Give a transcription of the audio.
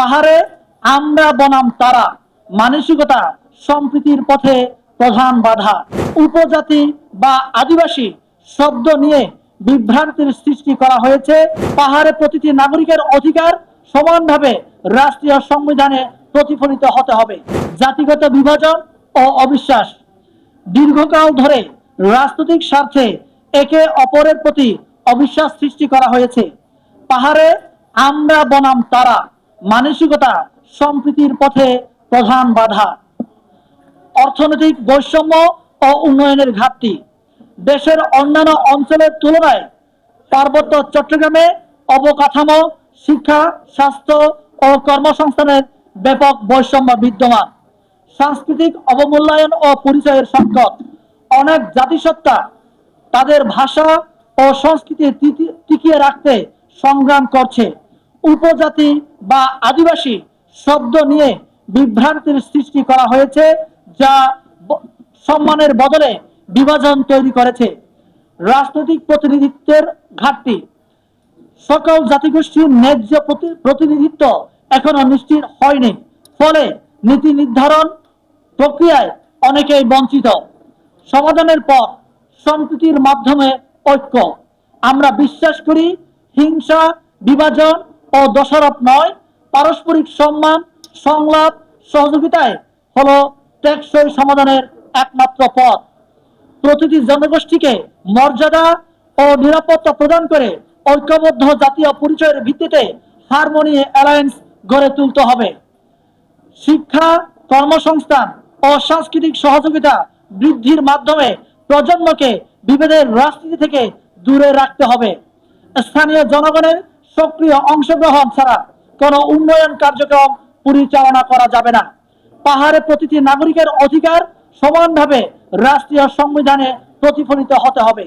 পাহাড়ে আমরা বনাম তারা। মানসিকতা সম্প্রীতির পথে প্রধান বাধা। উপজাতি বা আদিবাসী শব্দ নিয়ে বিভ্রান্তির সৃষ্টি করা হয়েছে। পাহাড়ে প্রতিটি নাগরিকের অধিকার সমানভাবে রাষ্ট্রীয় সংবিধানে প্রতিফলিত হতে হবে। জাতিগত বিভাজন ও অবিশ্বাস দীর্ঘকাল ধরে রাজনৈতিক স্বার্থে একে অপরের প্রতি অবিশ্বাস সৃষ্টি করা হয়েছে। পাহাড়ে আমরা বনাম তারা। মানসিকতা সম্প্রীতির পথে প্রধান বাধা। অর্থনৈতিক বৈষম্য ও উন্নয়নের ঘাটতি। দেশের অন্যান্য অঞ্চলের তুলনায় পার্বত্য চট্টগ্রামে অবকাঠামো, শিক্ষা, স্বাস্থ্য ও কর্মসংস্থানের ব্যাপক বৈষম্য বিদ্যমান। সাংস্কৃতিক অবমূল্যায়ন ও পরিচয়ের সংকট। অনেক জাতিসত্তা তাদের ভাষা ও সংস্কৃতি টিকি- টিকিয়ে রাখতে সংগ্রাম করছে। উপজাতি বা আদিবাসী শব্দ নিয়ে বিভ্রান্তির সৃষ্টি করা হয়েছে, যা সম্মানের বদলে বিভাজন তৈরি করেছে। রাজনৈতিক প্রতিনিধিত্বের ঘাটতি। সকল জাতিগোষ্ঠীর ন্যায্য প্রতি- প্রতিনিধিত্ব এখনও নিশ্চিত হয়নি। ফলে নীতি নির্ধারণ প্রক্রিয়ায় অনেকেই বঞ্চিত। সমাধানের পর সম্প্রীতির মাধ্যমে ঐক্য। আমরা বিশ্বাস করি হিংসা, বিভাজন ও দোষারোপ নয়, পারস্পরিক সম্মান, সংলাপ সহযোগিতায় হলো টেকসই সমাধানের একমাত্র পথ। প্রতিটি জনগোষ্ঠীকে মর্যাদা ও নিরাপত্তা প্রদান করে ঐক্যবদ্ধ জাতীয় পরিচয়ের ভিত্তিতে হারমোনি অ্যালায়েন্স গড়ে তুলতে হবে। শিক্ষা, কর্মসংস্থান ও সাংস্কৃতিক সহযোগিতা বৃদ্ধির মাধ্যমে প্রজন্মকে বিভেদের রাজনীতি থেকে দূরে রাখতে হবে। স্থানীয় জনগণের সক্রিয় অংশগ্রহণ ছাড়া কোনো উন্নয়ন কার্যক্রম পরিচালনা করা যাবে না। পাহাড়ে প্রতিটি নাগরিকের অধিকার সমানভাবে রাষ্ট্রীয় সংবিধানে প্রতিফলিত হতে হবে।